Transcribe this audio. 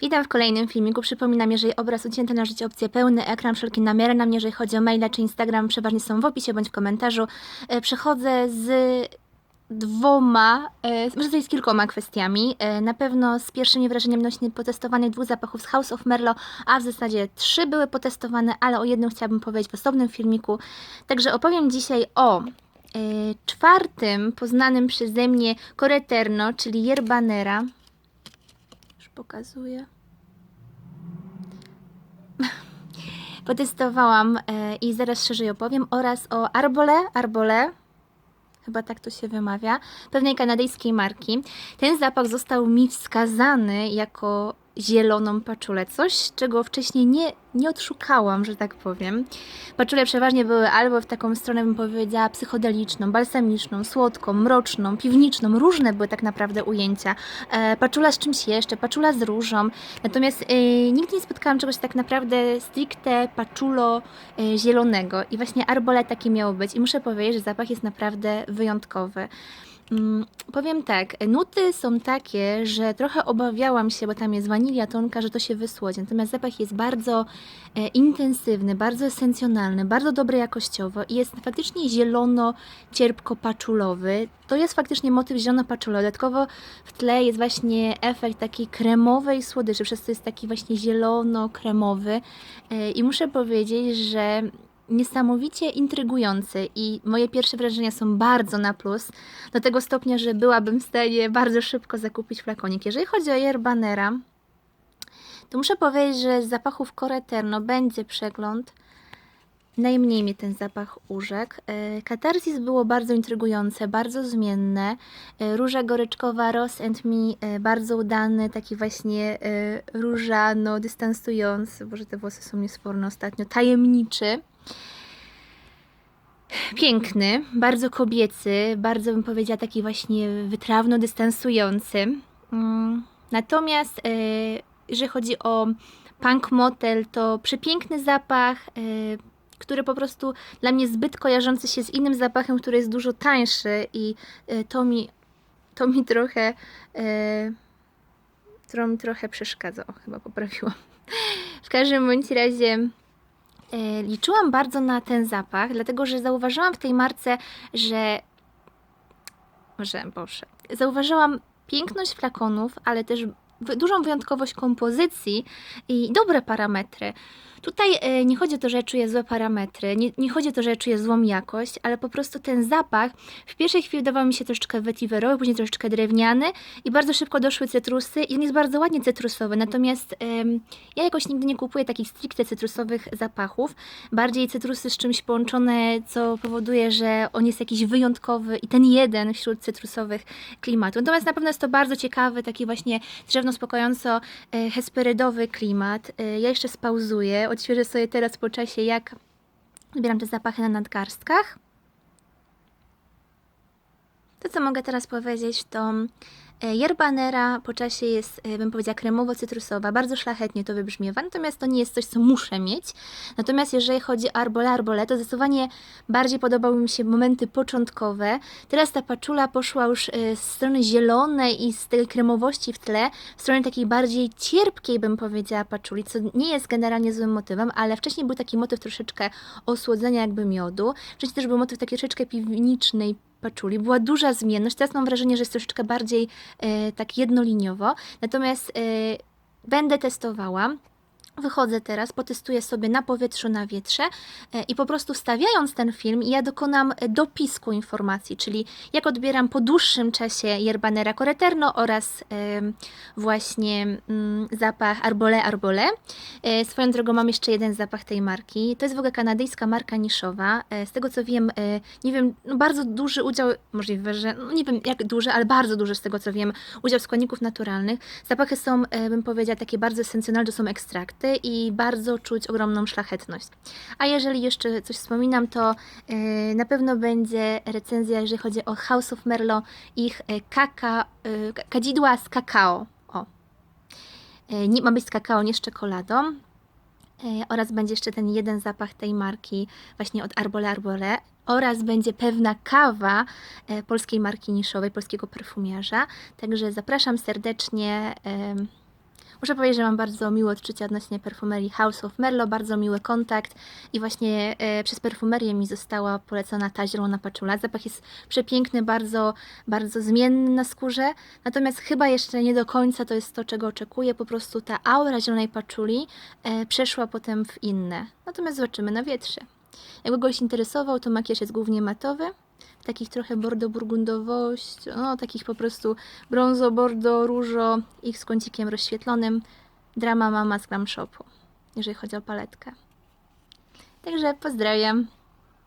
Witam w kolejnym filmiku. Przypominam, jeżeli obraz ucięty na życie opcję pełny ekran, wszelkie namiary na mnie, jeżeli chodzi o maile czy Instagram, przeważnie są w opisie bądź w komentarzu. E, Przechodzę z dwoma, e, może tutaj z kilkoma kwestiami. E, Na pewno z pierwszymi wrażeniami odnośnie potestowanych dwóch zapachów z House of Merlo, a w zasadzie trzy były potestowane, ale o jednym chciałabym powiedzieć w osobnym filmiku. Także opowiem dzisiaj o czwartym poznanym przeze mnie Coreterno, czyli Yerbanera. Już pokazuję. Potestowałam e, i zaraz szerzej opowiem oraz o Arbole, Arbole, chyba tak to się wymawia, pewnej kanadyjskiej marki. Ten zapach został mi wskazany jako zieloną paczulę, coś czego wcześniej nie, nie odszukałam, że tak powiem. Paczule przeważnie były albo w taką stronę, bym powiedziała, psychodeliczną, balsamiczną, słodką, mroczną, piwniczną. Różne były tak naprawdę ujęcia. E, paczula z czymś jeszcze, paczula z różą. Natomiast e, nigdy nie spotkałam czegoś tak naprawdę stricte paczulo e, zielonego. I właśnie arbole takie miało być. I muszę powiedzieć, że zapach jest naprawdę wyjątkowy. Mm, powiem tak, nuty są takie, że trochę obawiałam się, bo tam jest wanilia tonka, że to się wysłodzi. Natomiast zapach jest bardzo e, intensywny, bardzo esencjonalny, bardzo dobry jakościowo i jest faktycznie zielono-cierpko-paczulowy. To jest faktycznie motyw zielono-paczulowy. Dodatkowo w tle jest właśnie efekt takiej kremowej słodyczy, przez to jest taki właśnie zielono-kremowy. E, I muszę powiedzieć, że niesamowicie intrygujący i moje pierwsze wrażenia są bardzo na plus, do tego stopnia, że byłabym w stanie bardzo szybko zakupić flakonik. Jeżeli chodzi o Yerbanera, to muszę powiedzieć, że z zapachów Coreterno będzie przegląd. Najmniej mnie ten zapach urzekł. E, Katarzis było bardzo intrygujące, bardzo zmienne. E, Róża goryczkowa Ross and Me e, bardzo udany, taki właśnie różano, dystansujący, boże te włosy są niesforne ostatnio, tajemniczy. Piękny, bardzo kobiecy, bardzo bym powiedziała taki właśnie wytrawno dystansujący. Mm, Natomiast jeżeli chodzi o Punk Motel, to przepiękny zapach, e, który po prostu dla mnie zbyt kojarzący się z innym zapachem, który jest dużo tańszy i e, to mi, to mi trochę to mi trochę przeszkadza. O, chyba poprawiłam. W każdym bądź razie liczyłam bardzo na ten zapach, dlatego że zauważyłam w tej marce, że że Boże, zauważyłam piękność flakonów, ale też dużą wyjątkowość kompozycji i dobre parametry. Tutaj e, nie chodzi o to, że czuję złe parametry, nie, nie chodzi o to, że czuję złą jakość, ale po prostu ten zapach w pierwszej chwili wydawał mi się troszeczkę vetiverowy, później troszeczkę drewniany i bardzo szybko doszły cytrusy i on jest bardzo ładnie cytrusowy, natomiast em, ja jakoś nigdy nie kupuję takich stricte cytrusowych zapachów, bardziej cytrusy z czymś połączone, co powoduje, że on jest jakiś wyjątkowy i ten jeden wśród cytrusowych klimatów. Natomiast na pewno jest to bardzo ciekawy, taki właśnie drzewno-spokojąco e, hesperydowy klimat. E, Ja jeszcze spauzuję, odświeżę sobie teraz po czasie, jak zbieram te zapachy na nadgarstkach. To, co mogę teraz powiedzieć, to yerbanera po czasie jest, e, bym powiedziała, kremowo-cytrusowa. Bardzo szlachetnie to wybrzmiewa, natomiast to nie jest coś, co muszę mieć. Natomiast jeżeli chodzi o arbole, arbole, to zdecydowanie bardziej podobały mi się momenty początkowe. Teraz ta paczula poszła już e, z strony zielonej i z tej kremowości w tle, w stronę takiej bardziej cierpkiej, bym powiedziała, paczuli, co nie jest generalnie złym motywem, ale wcześniej był taki motyw troszeczkę osłodzenia jakby miodu. Wcześniej też był motyw takiej troszeczkę piwnicznej paczuli. Była duża zmienność. Teraz mam wrażenie, że jest troszeczkę bardziej e, tak jednoliniowo. Natomiast e, będę testowała. Wychodzę teraz, potestuję sobie na powietrzu, na wietrze e, i po prostu wstawiając ten film, ja dokonam e, dopisku informacji, czyli jak odbieram po dłuższym czasie Yerbanera Coreterno oraz właśnie mm, zapach Arbole Arbole. E, Swoją drogą mam jeszcze jeden zapach tej marki. To jest w ogóle kanadyjska marka niszowa. Z tego co wiem, nie wiem, no bardzo duży udział, możliwe, że no nie wiem jak duży, ale bardzo duży z tego co wiem, udział składników naturalnych. Zapachy są, bym powiedziała, takie bardzo esencjonalne, to są ekstrakty i bardzo czuć ogromną szlachetność. A jeżeli jeszcze coś wspominam, to e, na pewno będzie recenzja, jeżeli chodzi o House of Merlo, ich e, kaka, e, ka- kadzidła z kakao. O. Nie, ma być z kakao, nie z czekoladą. Oraz będzie jeszcze ten jeden zapach tej marki, właśnie od Arbole Arbole. Oraz będzie pewna kawa polskiej marki niszowej, polskiego perfumiarza. Także zapraszam serdecznie. Muszę powiedzieć, że mam bardzo miłe odczucia odnośnie perfumerii House of Merlo, bardzo miły kontakt i właśnie e, przez perfumerię mi została polecona ta zielona paczula. Zapach jest przepiękny, bardzo, bardzo zmienny na skórze, natomiast chyba jeszcze nie do końca to jest to, czego oczekuję. Po prostu ta aura zielonej paczuli e, przeszła potem w inne. Natomiast zobaczymy na wietrze. Jakby goś interesował, to makijaż jest głównie matowy, takich trochę bordo-burgundowość, no takich po prostu brązo, bordo, różo i z kącikiem rozświetlonym. Drama mama z Glam Shopu, jeżeli chodzi o paletkę. Także pozdrawiam.